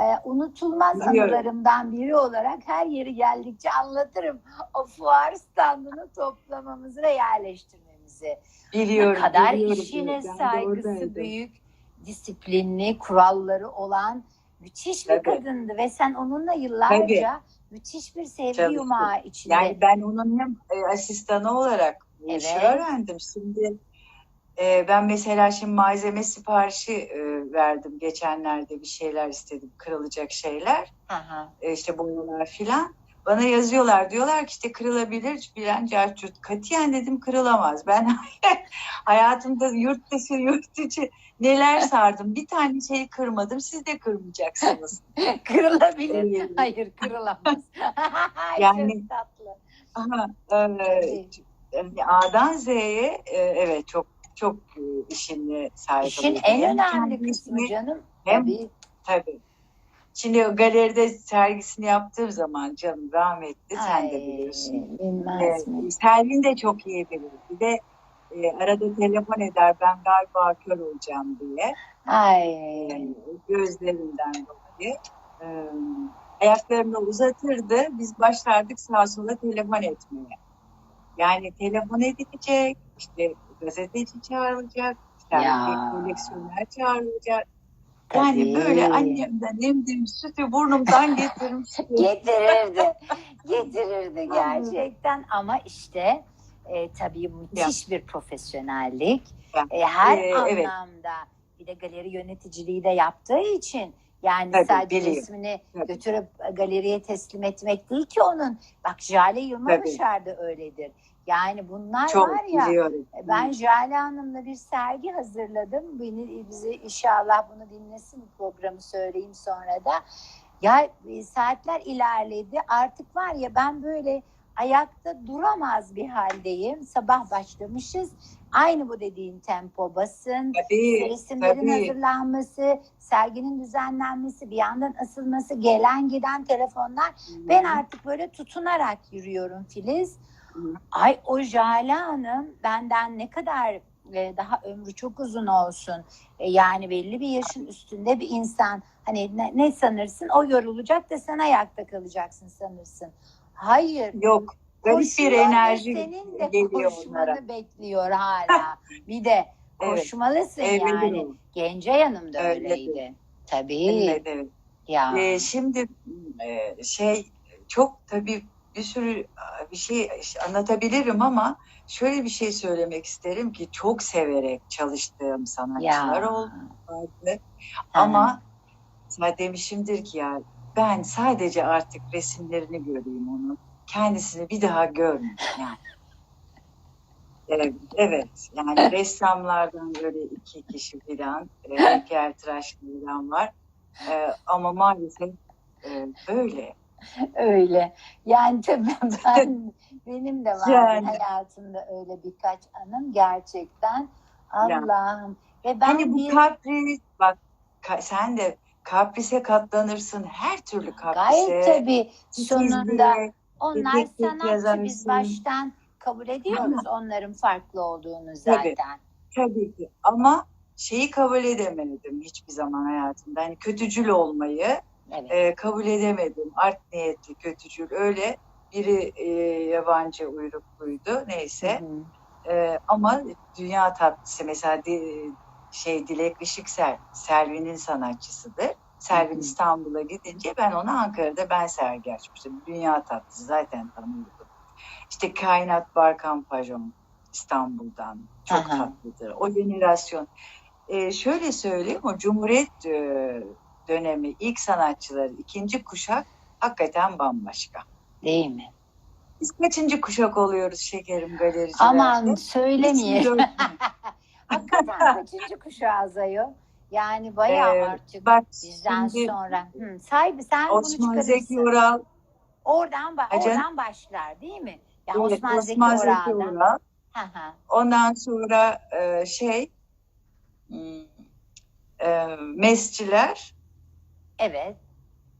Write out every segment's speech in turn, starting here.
e, unutulmaz Biliyorum. anılarımdan biri olarak her yeri geldikçe anlatırım. O fuar standını toplamamızı ve yerleştirmemizi. Biliyorum. ne kadar biliyorum. işine de saygısı büyük, disiplinli, kuralları olan müthiş bir Tabii. kadındı ve sen onunla yıllarca müthiş bir sevgi Tabii. yumağı içinde. Yani ben onun hem e, asistanı olarak bu işi Evet. öğrendim. Şimdi e, ben mesela şimdi malzeme siparişi e, verdim. Geçenlerde bir şeyler istedim. Kırılacak şeyler. Aha. E, işte boyalar filan. Bana yazıyorlar. Diyorlar ki işte kırılabilir filan. carçurt. Katiyen dedim kırılamaz. Ben hayatımda yurt dışı yurt içi neler sardım. Bir tane şeyi kırmadım. Siz de kırmayacaksınız. Kırılabilir. Hayır kırılamaz. Yani- Çok tatlı. Aha, e, A'dan Z'ye e, evet çok çok e, işini sahip İşin oluyor. en Hem önemli kısmı canım. hem- Tabii. Tabii. Şimdi o galeride sergisini yaptığım zaman canım rahmetli sen de Ay, biliyorsun. Bilmez Ee, mi? Selvin de çok iyi bilir. Bir de e, arada telefon eder ben galiba kör olacağım diye. Ay. Yani gözlerinden dolayı. Ee, ayaklarını uzatırdı. Biz başlardık sağa sola telefon etmeye. Yani telefon edilecek, işte gazeteci çağrılacak, işte Ya. koleksiyoner çağrılacak. Yani Tabii. böyle annemden emdiğim sütü burnumdan getirmiş. Getirirdi. Getirirdi gerçekten ama işte e, tabii müthiş bir profesyonellik. Ya, E, her e, evet. anlamda bir de galeri yöneticiliği de yaptığı için yani Tabii, sadece biliyor. resmini Tabii. götürüp galeriye teslim etmek değil ki onun. Bak Jale Yılmazışar da öyledir. Yani bunlar Çok var ya biliyorum. E, Ben Jale Hanım'la bir sergi hazırladım. Beni bizi inşallah bunu dinlesin programı söyleyeyim sonra da. Ya e, saatler ilerledi. Artık var ya ben böyle ayakta duramaz bir haldeyim. Sabah başlamışız. Aynı bu dediğin tempo basın, Tabii, resimlerin tabii. hazırlanması, serginin düzenlenmesi, bir yandan asılması, gelen giden telefonlar. Ben artık böyle tutunarak yürüyorum Filiz. Ay o Jale Hanım benden ne kadar e, daha ömrü çok uzun olsun. E, yani belli bir yaşın üstünde bir insan. Hani ne, ne sanırsın? O yorulacak da sen ayakta kalacaksın sanırsın. Hayır. Yok. Garip bir enerji Senin de geliyor koşmanı onlara. bekliyor hala. bir de Evet. koşmalısın Öyledir yani. o. Gence Hanım da Öyledir. öyleydi. Tabii. Evet, evet. Ya. Ee, şimdi e, şey çok tabii bir sürü bir şey anlatabilirim ama şöyle bir şey söylemek isterim ki çok severek çalıştığım sanatçılar ya. oldu. vardı. Ama sana demişimdir ki ya ben sadece artık resimlerini göreyim onun. Kendisini bir daha görmeyeyim yani. Evet, evet. Yani ressamlardan böyle iki kişi falan, e, heykeltıraşlardan var. E, ama maalesef e, böyle. Öyle. Yani tabii ben benim de var Yani. hayatımda öyle birkaç anım gerçekten. Allah'ım. Ve ben hani bu bir kapris, bak ka- sen de kaprise katlanırsın. Her türlü kaprise. gayet tabii sonunda titizliğe, onlar sanatçı biz baştan kabul ediyoruz onların farklı olduğunu zaten. Tabii ki. Ama şeyi kabul edemedim hiçbir zaman hayatımda. Hani kötücül olmayı Evet. e, kabul edemedim. Art niyetli kötücül. Öyle biri e, yabancı uyrukluydu. Neyse. Hı hı. E, ama dünya tatlısı mesela di- şey Dilek Işıksel Selvi'nin sanatçısıdır. Selvin. İstanbul'a gidince ben onu Ankara'da ben sergi açmıştım. Dünya tatlısı zaten tanıyordum. İşte Kainat Barkan Pajon İstanbul'dan çok Aha. tatlıdır. O jenerasyon. E, şöyle söyleyeyim o Cumhuriyet e, dönemi ilk sanatçıları ikinci kuşak hakikaten bambaşka. Değil mi? Biz kaçıncı kuşak oluyoruz şekerim galericilerde? Aman mü? Hakikaten kaçıncı kuşağız ayol? Yani bayağı Ee, artık Bak bizden şimdi sonra. Hı, sahibi sen bunu Osman Zeki çıkarırsın. Oral, Oradan, ba- Acan- oradan başlar değil mi? Ya evet, Osman, Zeki Osman Zeki hı. Ondan sonra e, şey hmm, e, mesciler. Evet.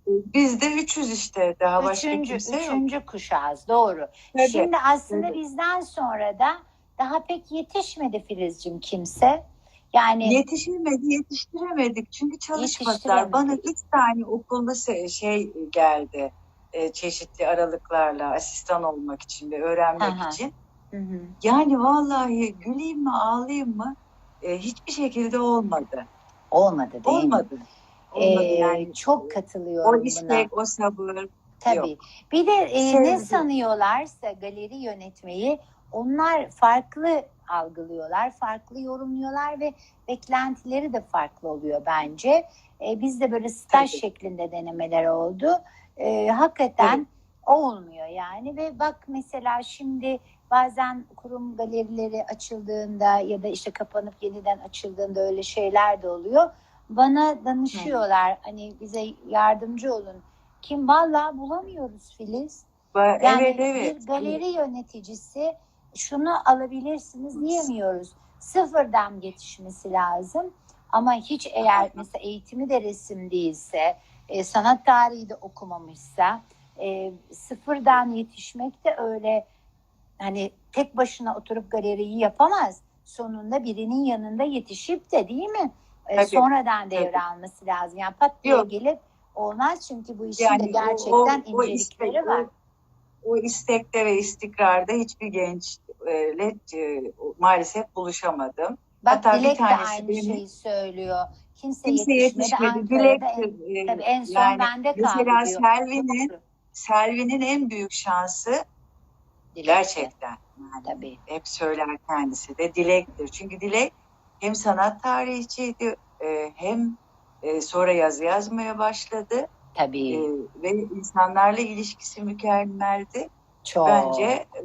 Biz de 300 işte daha başka Üçüncü, kimse yok. üçüncü kuşağız doğru. Tabii. Şimdi aslında tabii. bizden sonra da daha pek yetişmedi Filizcim kimse. Yani Yetişemedi, yetiştiremedik. Çünkü çalışmadılar. Yetiştiremedik. Bana üç tane okulda se- şey geldi. e, çeşitli aralıklarla asistan olmak için ve öğrenmek Aha. için. Hı hı. Yani vallahi güleyim mi ağlayayım mı e, hiçbir şekilde olmadı. olmadı değil mi? Olmadı. Olmadı Ee, yani. çok katılıyorum O buna. istek, o sabır. Tabii. Yok. Bir de e, ne sanıyorlarsa galeri yönetmeyi onlar farklı algılıyorlar, farklı yorumluyorlar ve beklentileri de farklı oluyor bence. E, bizde böyle staj Tabii. şeklinde denemeler oldu. E, hakikaten olmuyor yani ve bak mesela şimdi bazen kurum galerileri açıldığında ya da işte kapanıp yeniden açıldığında öyle şeyler de oluyor. Bana danışıyorlar hani bize yardımcı olun. Kim vallahi bulamıyoruz Filiz. Ba- Yani evet evet. bir galeri yöneticisi şunu alabilirsiniz diyemiyoruz. Sıfırdan yetişmesi lazım. Ama hiç eğer mesela eğitimi de resim değilse, e, sanat tarihi de okumamışsa, e, sıfırdan yetişmek de öyle hani tek başına oturup galeriyi yapamaz. Sonunda birinin yanında yetişip de değil mi? E, Tabii, sonradan devre tabii. alması lazım. Yani pat diye Yok. gelip olmaz çünkü bu işin de Yani o- gerçekten o, o, incelikleri istek, var. o, o istekte ve istikrarda hiçbir gençle e, maalesef buluşamadım. Bak Hatta bir Dilek de tanesi aynı benim- şeyi söylüyor. Kimse, Kimse yetişmedi. yetişmedi. Ankara'da en. E, tabii en son yani bende kaldı mesela diyor. Selvi'nin. Selvi'nin en büyük şansı Dilek de, gerçekten yani Tabii. hep söyler kendisi de Dilek'tir. Çünkü Dilek hem sanat tarihçiydi e, hem e, sonra yazı yazmaya başladı E, Tabii. ve insanlarla ilişkisi mükemmeldi. Çok. Bence e,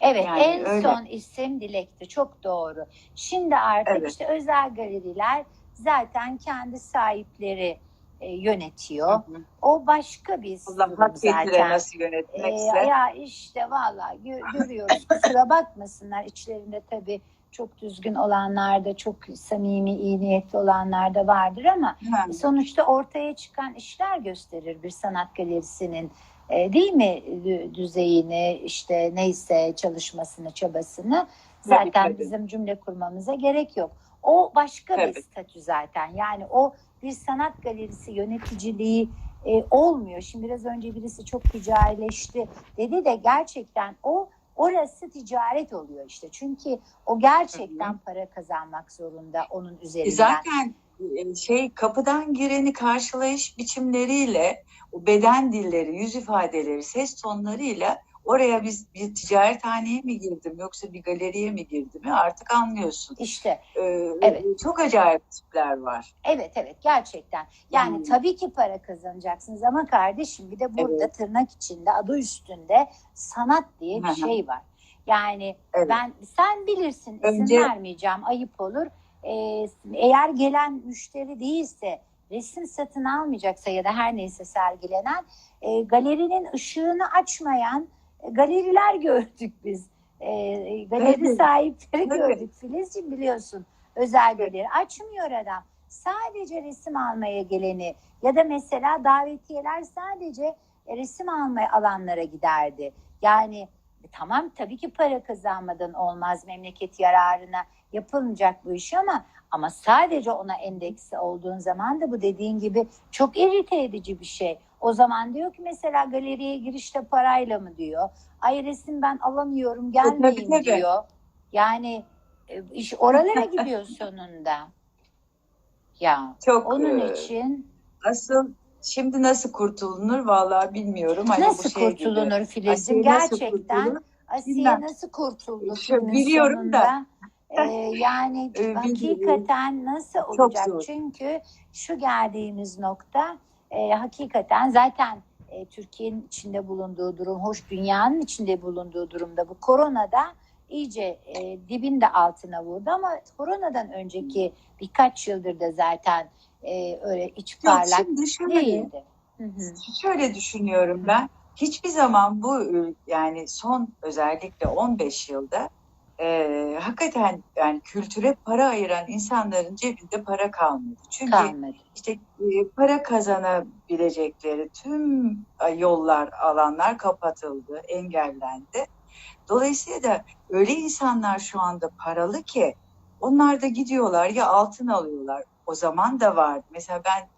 Evet Yani en öyle. son isim Dilek'ti. Çok doğru. Şimdi artık Evet. işte özel galeriler zaten kendi sahipleri e, yönetiyor. O başka bir Allah zaten. nasıl yönetmekse. ya işte vallahi gö- görüyoruz. Kusura bakmasınlar. İçlerinde tabii çok düzgün olanlar da çok samimi, iyi niyetli olanlar da vardır ama Ha, sonuçta ortaya çıkan işler gösterir bir sanat galerisinin e, değil mi Dü- düzeyini işte neyse çalışmasını çabasını zaten tabii. bizim cümle kurmamıza gerek yok. O başka bir Tabii. statü zaten yani o bir sanat galerisi yöneticiliği e, olmuyor. Şimdi biraz önce birisi çok ticarileşti dedi de gerçekten o orası ticaret oluyor işte. Çünkü o gerçekten para kazanmak zorunda onun üzerinden. Zaten e, şey kapıdan gireni karşılayış biçimleriyle o beden dilleri, yüz ifadeleri, ses tonlarıyla oraya biz bir ticarethaneye mi girdim yoksa bir galeriye mi girdim artık anlıyorsun. İşte Ee, Evet. Çok acayip tipler var. evet evet gerçekten. Yani Hmm. tabii ki para kazanacaksınız ama kardeşim bir de burada Evet. tırnak içinde adı üstünde sanat diye bir şey var. Yani Evet. ben sen bilirsin isim Önce- vermeyeceğim ayıp olur. Ee, eğer gelen müşteri değilse resim satın almayacaksa ya da her neyse sergilenen e, galerinin ışığını açmayan galeriler gördük biz. E, galeri sahipleri gördük. Filizciğim biliyorsun özel galeri açmıyor adam. Sadece resim almaya geleni ya da mesela davetiyeler sadece e, resim almaya alanlara giderdi. Yani e, tamam tabii ki para kazanmadan olmaz memleket yararına yapılmayacak bu iş ama ama sadece ona endeksi olduğun zaman da bu dediğin gibi çok irite edici bir şey. O zaman diyor ki mesela galeriye girişte parayla mı diyor. Ay resim ben alamıyorum gelmeyin tabii, tabii. diyor. Yani e, iş oralara gidiyor sonunda. Ya Çok onun e, için asıl şimdi nasıl kurtulunur vallahi bilmiyorum. Hani bu nasıl şey gibi. kurtulunur Filiz'im? Asiye nasıl Gerçekten kurtulur? Asiye Bilmem. nasıl kurtuldu Şu- biliyorum sonunda? da. Ee, yani hakikaten nasıl olacak? Çünkü şu geldiğimiz nokta e, hakikaten zaten e, Türkiye'nin içinde bulunduğu durum, hoş dünyanın içinde bulunduğu durumda bu koronada iyice e, dibin de altına vurdu ama koronadan önceki birkaç yıldır da zaten e, öyle iç parlak şöyle, değildi. Hı hı. şöyle düşünüyorum ben. Hiçbir zaman bu yani son özellikle 15 yılda e, hakikaten yani kültüre para ayıran insanların cebinde para kalmadı. Çünkü Kalmadı. işte e, para kazanabilecekleri tüm e, yollar, alanlar kapatıldı, engellendi. Dolayısıyla da öyle insanlar şu anda paralı ki Onlar da gidiyorlar ya altın alıyorlar. O zaman da vardı. Mesela ben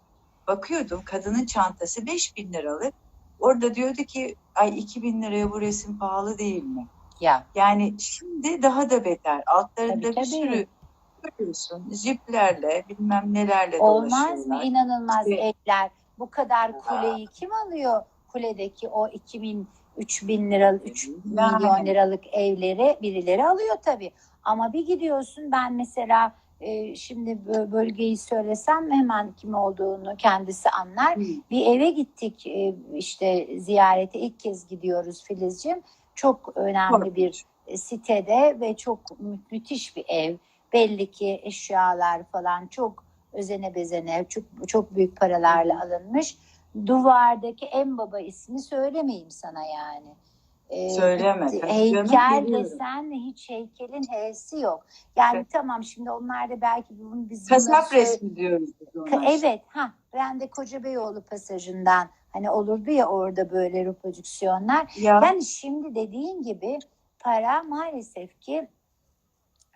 bakıyordum kadının çantası 5000 liralık. Orada diyordu ki ay 2000 liraya bu resim pahalı değil mi? Ya Yani şimdi daha da beter. Altlarında Tabii, bir tabii. sürü görüyorsun. Jiplerle bilmem nelerle olmaz mı inanılmaz İşte- evler. Bu kadar kuleyi kim alıyor? Kuledeki o 2000 3000 liralık 3 Yani. milyon liralık evleri birileri alıyor tabii. Ama bir gidiyorsun ben mesela e, şimdi bö- bölgeyi söylesem hemen kim olduğunu kendisi anlar. Hı. Bir eve gittik e, işte ziyarete ilk kez gidiyoruz Filizciğim. Çok önemli bir e, sitede ve çok mü- müthiş bir ev. Belli ki eşyalar falan çok özene bezene çok, çok büyük paralarla alınmış. Duvardaki en baba ismi söylemeyeyim sana yani. Ee, Söyleme, tabii Heykel desen hiç heykelin H'si yok. Yani Evet. tamam şimdi onlar da belki bunu biz Kasap resmi diyoruz biz Evet, ha ben de Kocabeyoğlu pasajından hani olurdu ya orada böyle reprodüksiyonlar. Ya, Yani şimdi dediğin gibi para maalesef ki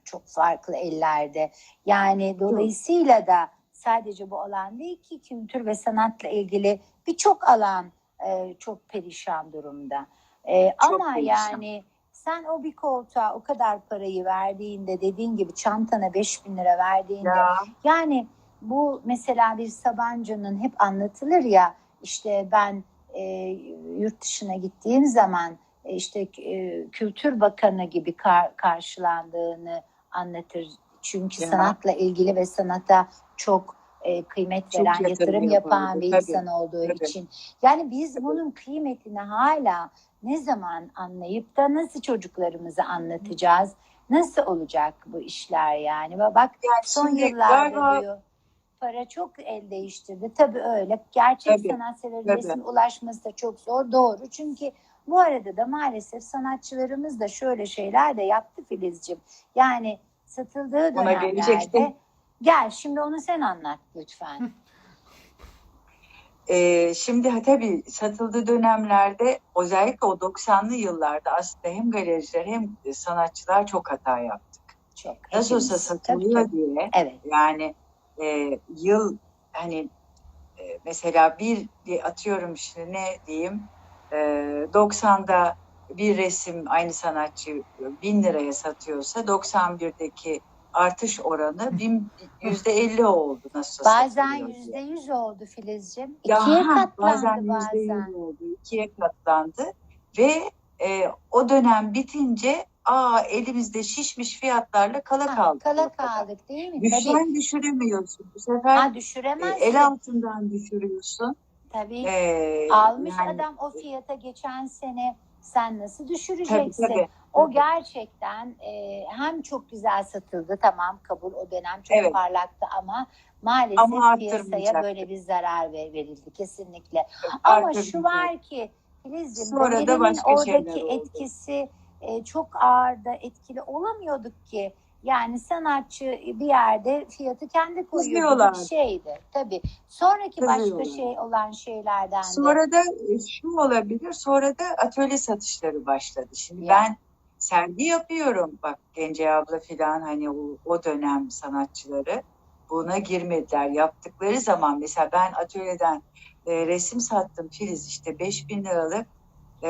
çok farklı ellerde. Yani dolayısıyla da sadece bu alan değil ki kültür ve sanatla ilgili birçok alan e, çok perişan durumda. E, Çok ama perişan. yani sen o bir koltuğa o kadar parayı verdiğinde dediğin gibi çantana 5000 lira verdiğinde ya yani bu mesela bir Sabancı'nın hep anlatılır ya işte ben e, yurt dışına gittiğim zaman e, işte e, Kültür Bakanı gibi kar- karşılandığını anlatır. Çünkü Ya. sanatla ilgili ve sanata çok e, kıymet Çok veren, yatırım yatırım yapan bir tabii, insan olduğu tabii. için. Yani biz bunun kıymetini hala ne zaman anlayıp da nasıl çocuklarımıza anlatacağız? Nasıl olacak bu işler yani? Bak yani son yıllarda diyor para çok el değiştirdi. Tabii öyle. Gerçek Tabii, sanatsever tabii. resim ulaşması da çok zor. Doğru. Çünkü bu arada da maalesef sanatçılarımız da şöyle şeyler de yaptı Filizciğim. Yani satıldığı dönemlerde gel şimdi onu sen anlat lütfen. Ee, şimdi tabii satıldığı dönemlerde özellikle o 90'lı yıllarda aslında hem galericiler hem sanatçılar çok hata yaptık. Çok. Nasıl olsa satılıyor Tabii, tabii. diye Evet. yani e, yıl hani e, mesela bir atıyorum şimdi ne diyeyim e, 90'da bir resim aynı sanatçı bin liraya satıyorsa 91'deki artış oranı yüzde elli oldu nasıl Bazen yüzde yüz oldu Filizciğim. Ya İkiye ha, katlandı bazen bazen. yüzde oldu, ikiye katlandı ve e, o dönem bitince aa elimizde şişmiş fiyatlarla kala Ha, kaldık. kala kaldık değil mi? Tabii. Düşen düşüremiyorsun. Bu sefer Ha e, düşüremezsin. el altından düşürüyorsun. Tabii. E, Almış yani- adam o fiyata geçen sene sen nasıl Tabii düşüreceksin? tabii. O tabii. gerçekten e, hem çok güzel satıldı tamam kabul o dönem çok Evet. parlaktı ama maalesef Ama piyasaya böyle bir zarar ver- verildi kesinlikle. Ama şu var ki başka oradaki şeyler oldu. E, çok ağır da etkili olamıyorduk ki. Yani sanatçı bir yerde fiyatı kendi koyuyor bir şeydi. Tabii. Sonraki başka Kızıyorlar. şey olan şeylerden de. Sonra da e, şu olabilir. Sonra da atölye satışları başladı. Şimdi Ya. ben sergi yapıyorum. Bak Gence abla filan hani o, o dönem sanatçıları buna girmediler. Yaptıkları zaman mesela ben atölyeden e, resim sattım Filiz işte 5000 liralık e,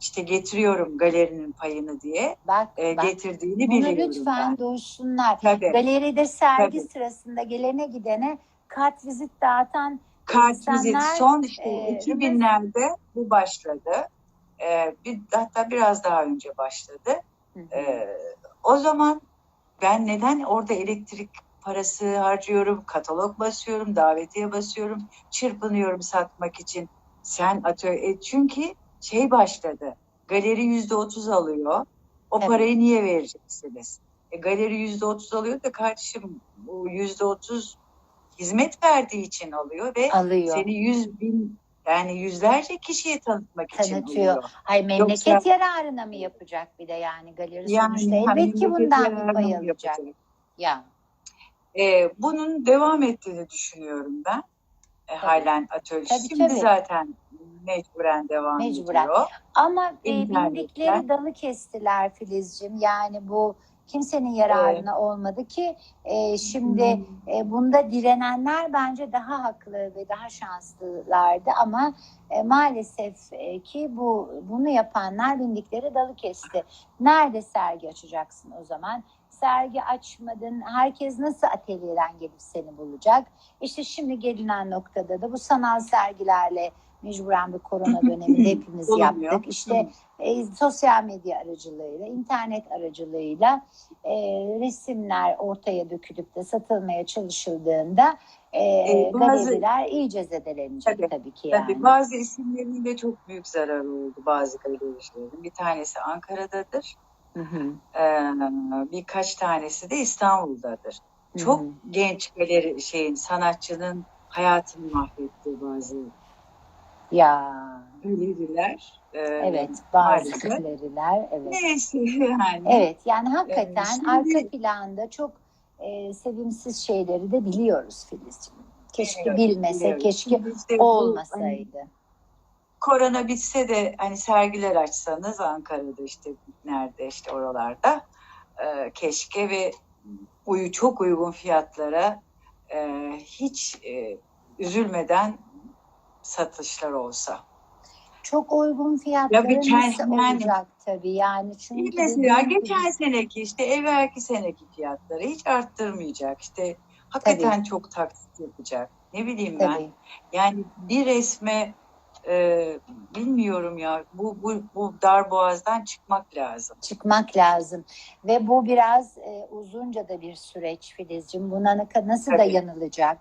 işte getiriyorum galerinin payını diye Bak, e, bak. getirdiğini Bunu biliyorum lütfen ben. duysunlar. Tabii. Galeride sergi Tabii. sırasında gelene gidene kart vizit dağıtan Kart vizit son işte e, 2000'lerde bu başladı. E, bir, hatta biraz daha önce başladı. Hı hı. Ee, o zaman ben neden orada elektrik parası harcıyorum, katalog basıyorum, davetiye basıyorum, çırpınıyorum satmak için. Sen atölye, e, çünkü şey başladı, galeri yüzde otuz alıyor. O Evet. parayı niye vereceksiniz? E, galeri yüzde otuz alıyor da kardeşim bu yüzde otuz hizmet verdiği için alıyor ve alıyor. seni yüz bin yani yüzlerce kişiye tanıtmak için Tanıtıyor. alıyor. Ay memleket Yoksa- yararına mı yapacak bir de yani galeri Yani sonuçta elbet ki bundan bir pay alacak. Ya Ee, bunun devam ettiğini düşünüyorum ben. E, halen atölye. Tabii, Şimdi tabii. zaten mecburen devam Mecburen. ediyor. Ama e, bildikleri dalı kestiler Filizcim. Yani bu kimsenin yararına olmadı ki e, şimdi e, bunda direnenler bence daha haklı ve daha şanslılardı ama e, maalesef e, ki bu bunu yapanlar bindikleri dalı kesti. Nerede sergi açacaksın o zaman? Sergi açmadın. Herkes nasıl atölyeden gelip seni bulacak? İşte şimdi gelinen noktada da bu sanal sergilerle mecburen bir korona döneminde hepimiz yaptık. İşte e, sosyal medya aracılığıyla, internet aracılığıyla e, resimler ortaya dökülüp de satılmaya çalışıldığında e, E, bazı- galeriler iyice zedelenecek tabii, Tabii. ki yani. Tabii bazı isimlerin de çok büyük zararı oldu bazı galericilerin. Bir tanesi Ankara'dadır. Hı hı, Ee, birkaç tanesi de İstanbul'dadır. hı Çok hı. genç galeri şeyin sanatçının hayatını mahvetti bazı Ya galeriler. Ee, evet bazı galeriler evet. Neyse yani. Evet yani hakikaten şimdi- arka planda çok e, sevimsiz şeyleri de biliyoruz Filizciğim. Keşke Evet, bilmese, biliyoruz. keşke işte bu, hani, olmasaydı. korona bitse de hani sergiler açsanız Ankara'da işte nerede işte oralarda e, keşke ve uyu çok uygun fiyatlara e, hiç e, üzülmeden satışlar olsa. Çok uygun fiyatları bir kend- nasıl yani- olacak tabii yani çünkü Mesela geçen seneki işte evvelki seneki fiyatları hiç arttırmayacak. İşte hakikaten çok taksit yapacak. Ne bileyim ben. tabii. Yani bir resme e, bilmiyorum ya bu, bu, bu dar boğazdan çıkmak lazım. çıkmak lazım. Ve bu biraz e, uzunca da bir süreç Filizciğim. Buna nasıl Tabii. dayanılacak?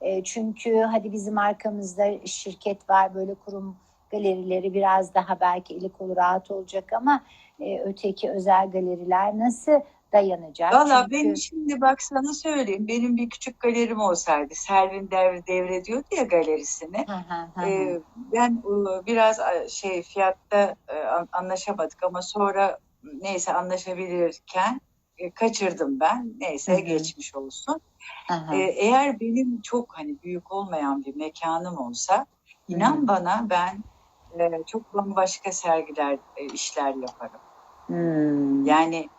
E, çünkü hadi bizim arkamızda şirket var böyle kurum galerileri biraz daha belki eli kolu rahat olacak ama e, öteki özel galeriler nasıl dayanacak? Valla Çünkü- benim şimdi bak sana söyleyeyim. Benim bir küçük galerim olsaydı. Selvin devre, devrediyordu ya galerisini. Hı hı hı hı. Ee, ben e, biraz e, şey fiyatta e, an- anlaşamadık ama sonra neyse anlaşabilirken e, kaçırdım ben. Neyse Hı hı. geçmiş olsun. Ee, eğer benim çok hani büyük olmayan bir mekanım olsa inan Hı. bana ben e, çok bambaşka sergiler e, işler yaparım. Hmm. Yani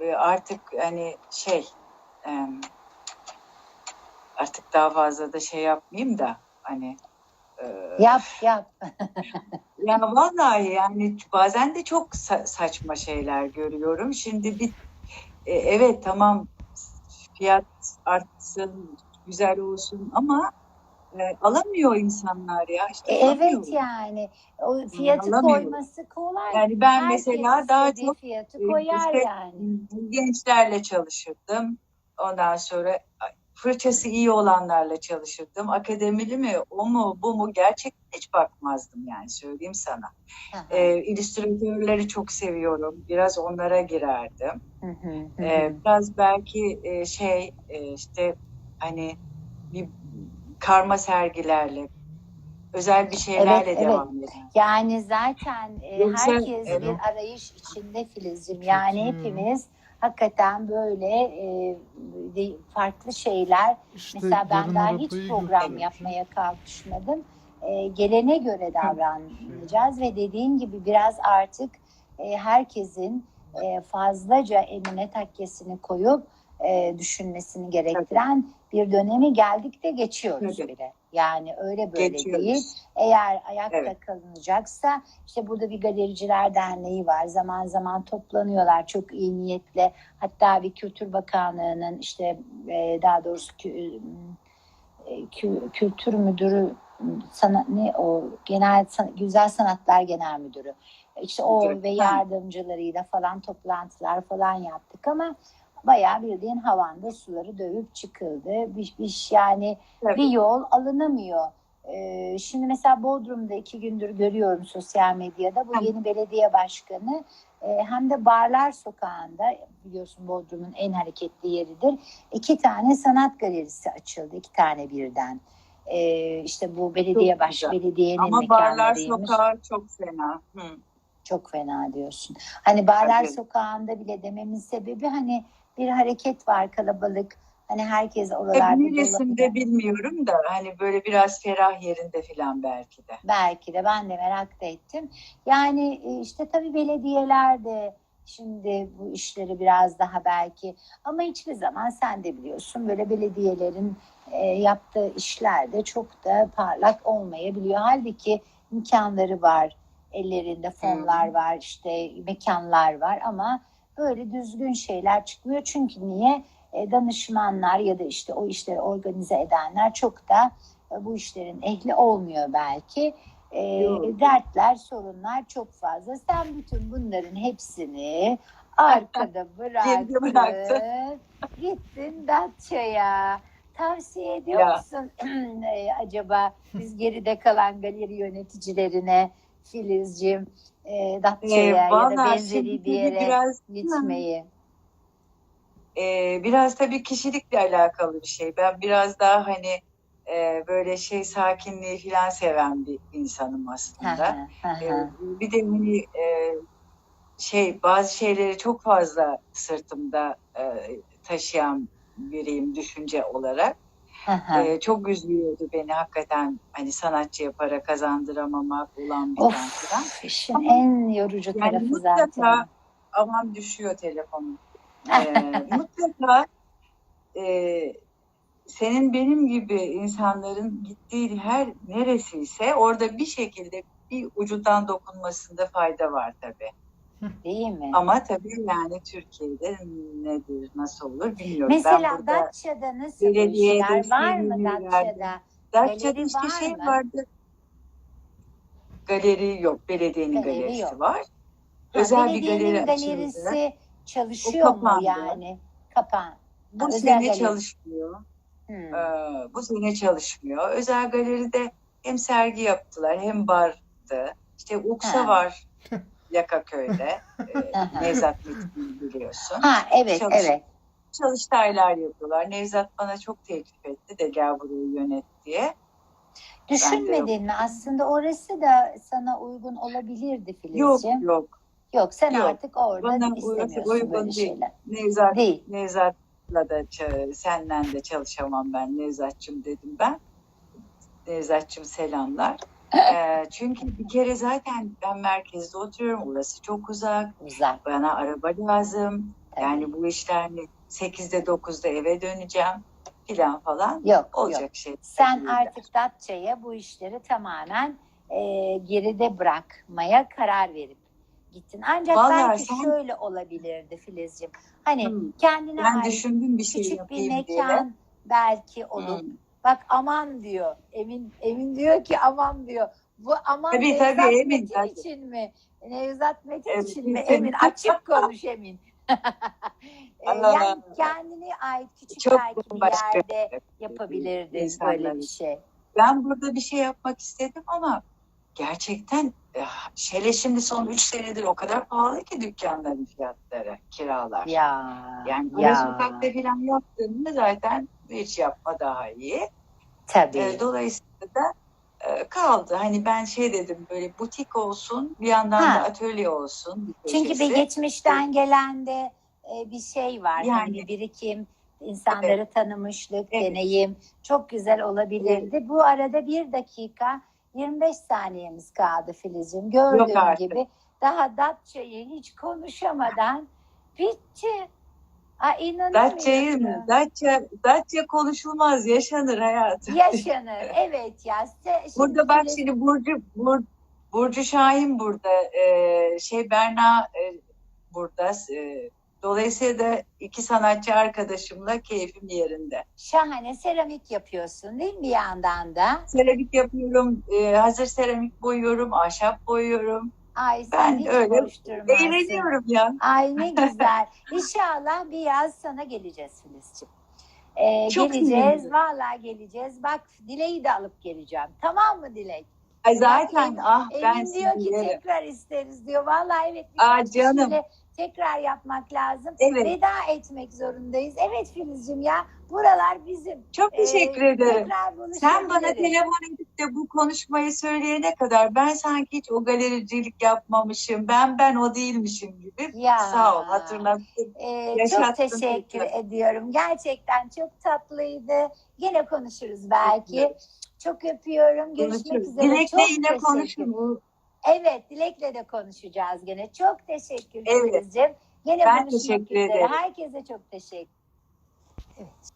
e, artık hani şey e, artık daha fazla da şey yapmayayım da hani e, Yap yap. ya vallahi yani bazen de çok sa- saçma şeyler görüyorum. Şimdi bir e, evet tamam fiyat artsın, güzel olsun ama e, alamıyor insanlar ya. İşte E, evet yani o fiyatı alamıyorum. koyması kolay. Yani ben Herkes mesela daha çok fiyatı e, koyar işte, yani. gençlerle çalışırdım. Ondan sonra fırçası iyi olanlarla çalışırdım. Akademili mi, o mu, bu mu gerçekten hiç bakmazdım yani söyleyeyim sana. Hı hı, Ee, illüstratörleri çok seviyorum. Biraz onlara girerdim. hı hı, hı hı. biraz belki e, şey e, işte hani bir karma sergilerle özel bir şeylerle Evet, devam eder. Yani zaten e, herkes evet. bir arayış içinde Filizcim. Yani hepimiz hakikaten böyle e, de- farklı şeyler. İşte Mesela ben yarın daha hiç program götürüyor. yapmaya kalkışmadım. E, gelene göre davranacağız ve dediğin gibi biraz artık e, herkesin e, fazlaca eline takkesini koyup e, düşünmesini gerektiren bir dönemi geldik de geçiyoruz Tabii. bile. Yani öyle böyle Geçiyoruz. değil. Eğer ayakta Evet. kalınacaksa işte burada bir galericiler derneği var. Zaman zaman toplanıyorlar çok iyi niyetle. Hatta bir Kültür Bakanlığı'nın işte e, daha doğrusu kü- e, kü- kültür müdürü sana ne o genel san- güzel sanatlar genel müdürü işte o ve yardımcılarıyla falan toplantılar falan yaptık ama bayağı bildiğin havanda suları dövüp çıkıldı. Bir, bir yani Tabii. bir yol alınamıyor. Ee, şimdi mesela Bodrum'da iki gündür görüyorum sosyal medyada bu yeni belediye başkanı e, hem de Barlar Sokağı'nda biliyorsun Bodrum'un en hareketli yeridir. İki tane sanat galerisi açıldı. iki tane birden. Ee, işte bu belediye baş belediyenin Ama barlar sokağı çok fena. Hı. Çok fena diyorsun. Hani Barlar Tabii. Sokağı'nda bile dememin sebebi hani bir hareket var kalabalık. Hani herkes E, oralarda neresinde dolanıyor. bilmiyorum da hani böyle biraz ferah yerinde falan belki de. Belki de ben de merak da ettim. Yani e, işte tabii belediyeler de Şimdi bu işleri biraz daha belki ama hiçbir zaman sen de biliyorsun böyle belediyelerin e, yaptığı işler de çok da parlak olmayabiliyor. Halbuki imkanları var, ellerinde fonlar var, işte mekanlar var ama böyle düzgün şeyler çıkmıyor. Çünkü niye? E, danışmanlar ya da işte o işleri organize edenler çok da e, bu işlerin ehli olmuyor belki. E, Yok. dertler, sorunlar çok fazla. Sen bütün bunların hepsini arkada bıraktın. Gittin Datça'ya. Tavsiye ediyor Ya. musun e, acaba biz geride kalan galeri yöneticilerine Filizcim e, Datça'ya Ee, ya da benzeri bir yere biraz gitmeyi? e, biraz tabii kişilikle alakalı bir şey. Ben biraz daha hani e, böyle şey sakinliği falan seven bir insanım aslında. E, hı. bir de hani e, şey bazı şeyleri çok fazla sırtımda e, taşıyan biriyim düşünce olarak. E, çok üzüyordu beni hakikaten hani sanatçıya para kazandıramamak biten falan. Of, işin Ama en yorucu yani tarafı mutlaka- zaten. Aman düşüyor telefonum. Ee, mutlaka e, senin benim gibi insanların gittiği her neresiyse orada bir şekilde bir ucundan dokunmasında fayda var tabii. Değil mi? Ama tabii yani Türkiye'de nedir, nasıl olur bilmiyorum. Mesela ben Datça'da nasıl işler var mı Datça'da? Datça'da işte şey mı? vardı. Galeri yok, belediyenin Galeri galerisi yok. var. Ha, Özel bir galeri açıldı. galerisi çalışıyor O mu yani? Kapan. Bu özel sene galeri. çalışmıyor. Hmm. Ee, bu sene çalışmıyor. Özel galeride hem sergi yaptılar hem bardı. İşte Uksa Ha. var Yakaköy'de. Aha. Nevzat Metin'i biliyorsun. Ha evet Çalış- evet. Çalıştaylar yapıyorlar. Nevzat bana çok teklif etti de gel burayı yönet diye. Düşünmedin mi? Aslında orası da sana uygun olabilirdi Yok Filizciğim. yok. Yok sen Yok. artık orada Bana istemiyorsun uygun böyle değil. şeyler. Nevzat, Değil. Nevzat'la da senle de çalışamam ben Nevzat'cığım dedim ben. Nevzat'cığım selamlar. Ee, çünkü bir kere zaten ben merkezde oturuyorum. Orası çok uzak. Uzak. Bana araba lazım. Yani bu işler hani 8'de 9'da eve döneceğim filan falan. Yok Olacak yok. şey. Sen artık Datça'ya bu işleri tamamen e, geride bırakmaya karar verip gittin. Ancak Vallahi belki sen- şöyle olabilirdi Filizciğim. Hani Hmm. kendine Ben ait düşündüm bir şey küçük bir yapayım diye. mekan belki olup Hmm. Bak aman diyor. Emin Emin diyor ki aman diyor. Bu aman Tabii, Nevzat tabii, Emin, Metin tabii. için mi? Nevzat Metin Evet, için mi? Emin açık konuş Emin. Ee, yani kendine ait küçük Çok belki bir başka yerde yapabilirdin böyle bir şey. Ben burada bir şey yapmak istedim ama gerçekten eh, şele şimdi son 3 senedir o kadar pahalı ki dükkanların fiyatları, kiralar. Ya. Yani ya. sokakta falan yaptığında zaten hiç yapma daha iyi. Tabii. E, dolayısıyla da e, kaldı. Hani ben şey dedim böyle butik olsun bir yandan Ha. da atölye olsun. Bir Çünkü bir geçmişten gelen de e, bir şey var. Yani Yani. bir birikim, insanları tanımışlık, Evet. deneyim çok güzel olabilirdi. Bu arada bir dakika 25 saniyemiz kaldı Filiz'im. Gördüğün gibi daha Datça'yı hiç konuşamadan bitti. İnanamıyorum. Datça'yı? Datça, Datça konuşulmaz, yaşanır hayatım. Yaşanır. Evet ya. Se- Burada bak Filiz- şimdi Burcu Bur, Burcu Şahin burada. Ee, şey Berna e, burada. Ee, dolayısıyla da iki sanatçı arkadaşımla keyfim yerinde. Şahane seramik yapıyorsun değil mi bir yandan da? Seramik yapıyorum. ee, hazır seramik boyuyorum. Ahşap boyuyorum. Ay sen Ben hiç öyle. Eğleniyorum ya. Ay ne güzel. İnşallah bir yaz sana geleceğiz Filizciğim. Ee, Çok geleceğiz. sevinirim. Vallahi geleceğiz. Bak Dilek'i de alıp geleceğim. Tamam mı Dilek? Ay zaten Bak, ah ben Emin diyor ki yerim. tekrar isteriz diyor. Vallahi evet. Aa, canım. kişiyle Tekrar yapmak lazım. Evet. Veda etmek zorundayız. Evet Filizciğim ya. Buralar bizim. Çok teşekkür Ee, ederim. Sen bana telefon edip de bu konuşmayı söyleyene kadar ben sanki hiç o galericilik yapmamışım. Ben ben o değilmişim gibi. Ya. Sağ ol hatırlattın. Ee, çok teşekkür tekrar. ediyorum. Gerçekten çok tatlıydı. Gene konuşuruz belki. Çok öpüyorum. Görüşmek Konuşuruz. üzere. Dilek'le çok yine teşekkür. Evet, Dilek'le de konuşacağız gene. Çok teşekkür Evet. Filizciğim. Yine Ben teşekkür ederim. Herkese çok teşekkür. Evet.